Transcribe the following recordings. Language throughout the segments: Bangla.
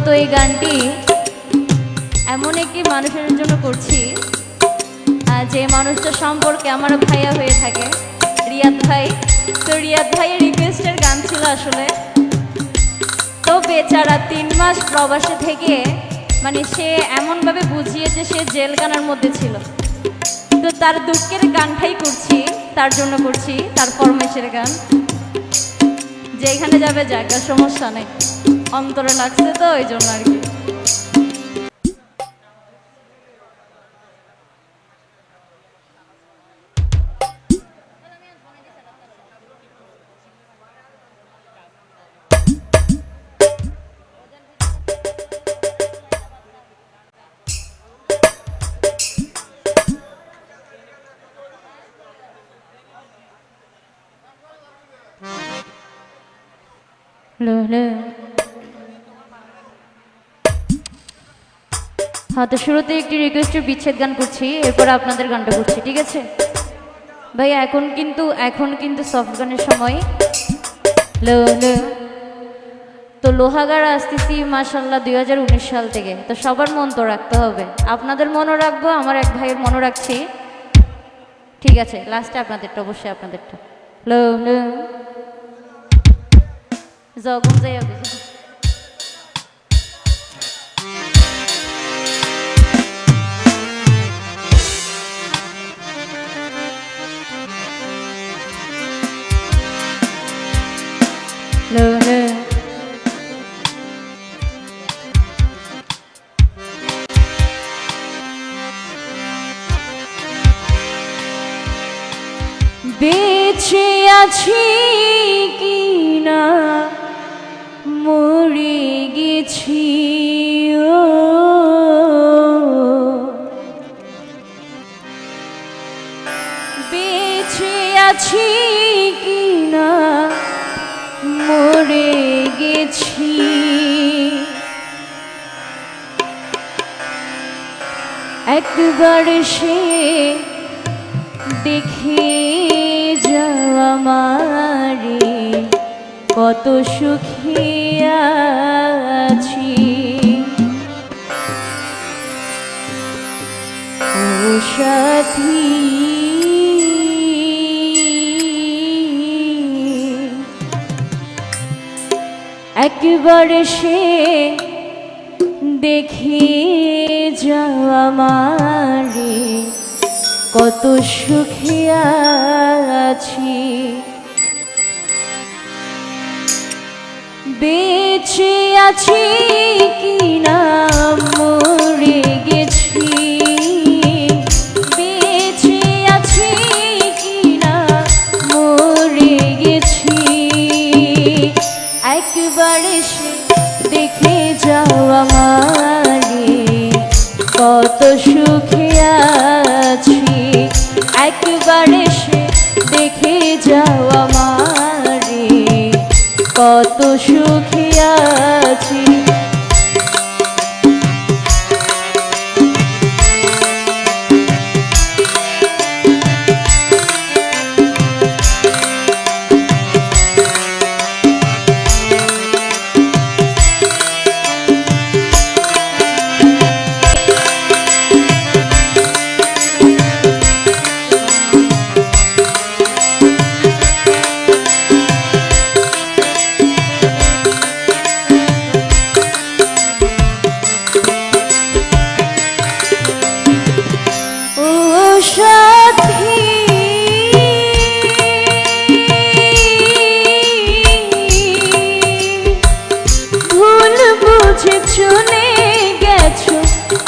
মূলত এই গানটি এমন একটি মানুষের জন্য করছি যে মানুষটা সম্পর্কে আমার ভাইয়া হয়ে থাকে। রিয়াদ ভাই। তো রিয়াদ ভাইয়ের রিকোয়েস্টের গান ছিল আসলে। তো বেচারা তিন মাস প্রবাসে থেকে মানে সে এমনভাবে বুঝিয়েছে সে জেলখানার মধ্যে ছিল। তো তার দুঃখের গানটাই করছি, তার জন্য করছি, তার ফরমেশের গান। যেখানে যাবে জায়গা সমস্যা নেই। অন্তরে লাগছে তো ওই জন্য আর কি। লো লো। হ্যাঁ তো শুরুতে একটি রিকোয়েস্টের বিচ্ছেদ গান করছি, এরপর আপনাদের গানটা করছি, ঠিক আছে? ভাই এখন কিন্তু এখন কিন্তু সফট গানের সময়। লো তো লোহাগার আসতেছি মাসাল্লাহ দুই হাজার উনিশ সাল থেকে। তো সবার মন তো রাখতে হবে। আপনাদের মনও রাখব, আমার এক ভাইয়ের মনও রাখছি। ঠিক আছে লাস্টে আপনাদেরটা, অবশ্যই আপনাদেরটা। লো লো। জগন যাই বেঁচে আছি কি না মরে গেছি বেঁচে আছি কি না মরে গেছি। একবার সে দেখে যাওয়া মারে কত সুখী আছি। সাথী একবার সে দেখে যাওয়া মারে কত সুখে বেঁচে আছি কি না সুখে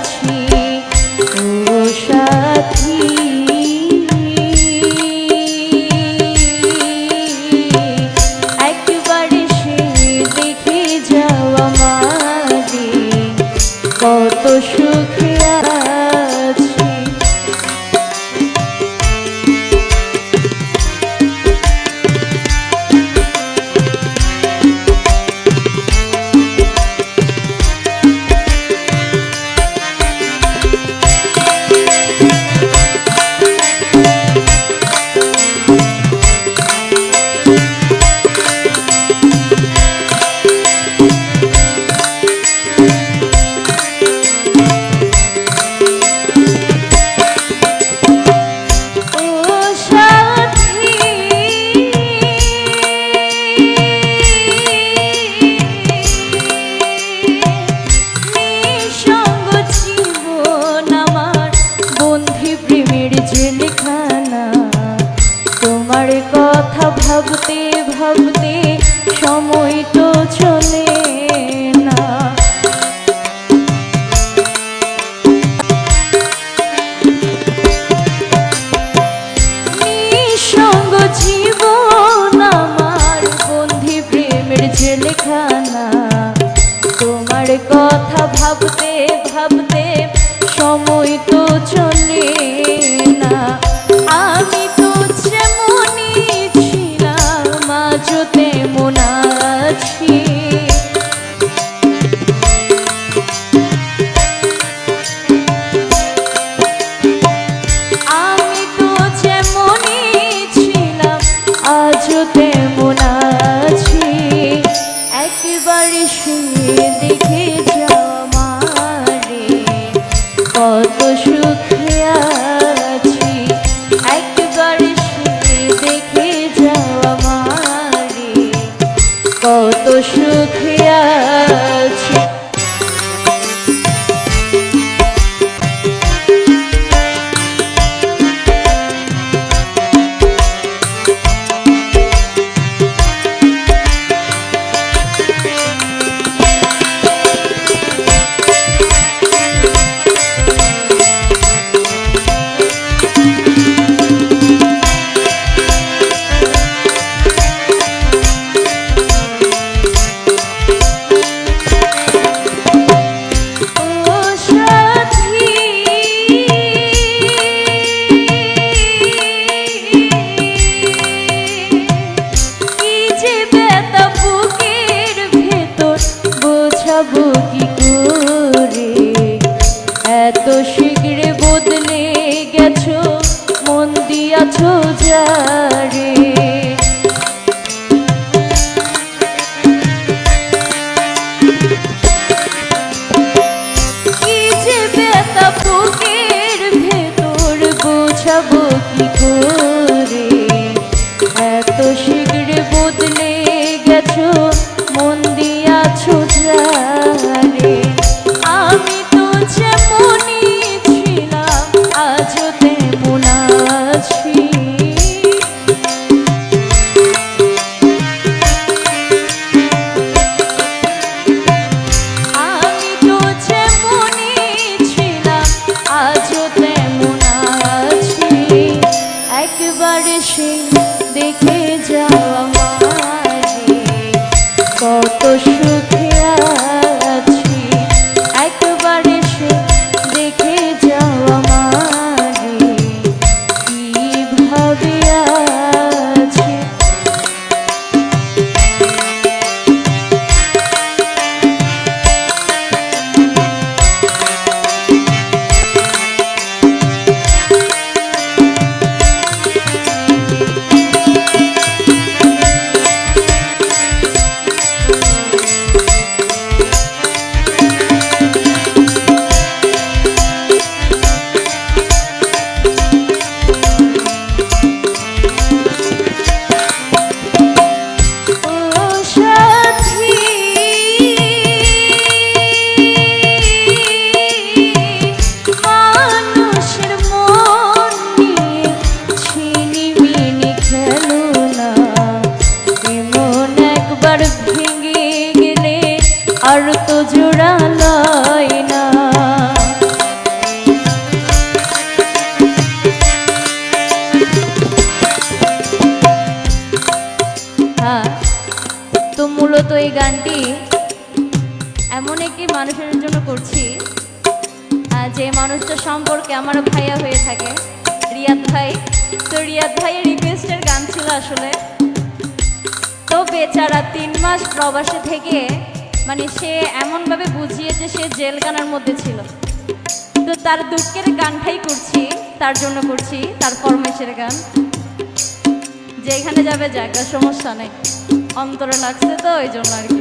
ভাবিয়াছি কত ব্যথা মানুষটা সম্পর্কে আমার ভাইয়া হয়ে থাকে। রিয়াদ ভাই। তো রিয়াদ ভাইয়ের রিকোয়েস্টের গান ছিল আসলে। তো বেচারা তিন মাস প্রবাসে থেকে মানে সে এমনভাবে বুঝিয়েছে সে জেলখানার মধ্যে ছিল। তো তার দুঃখের গানটাই করছি, তার জন্য করছি, তার ফরমেশের গান। যেখানে যাবে জায়গা সমস্যা নেই। অন্তরে লাগছে তো, ওই জন্য আর কি।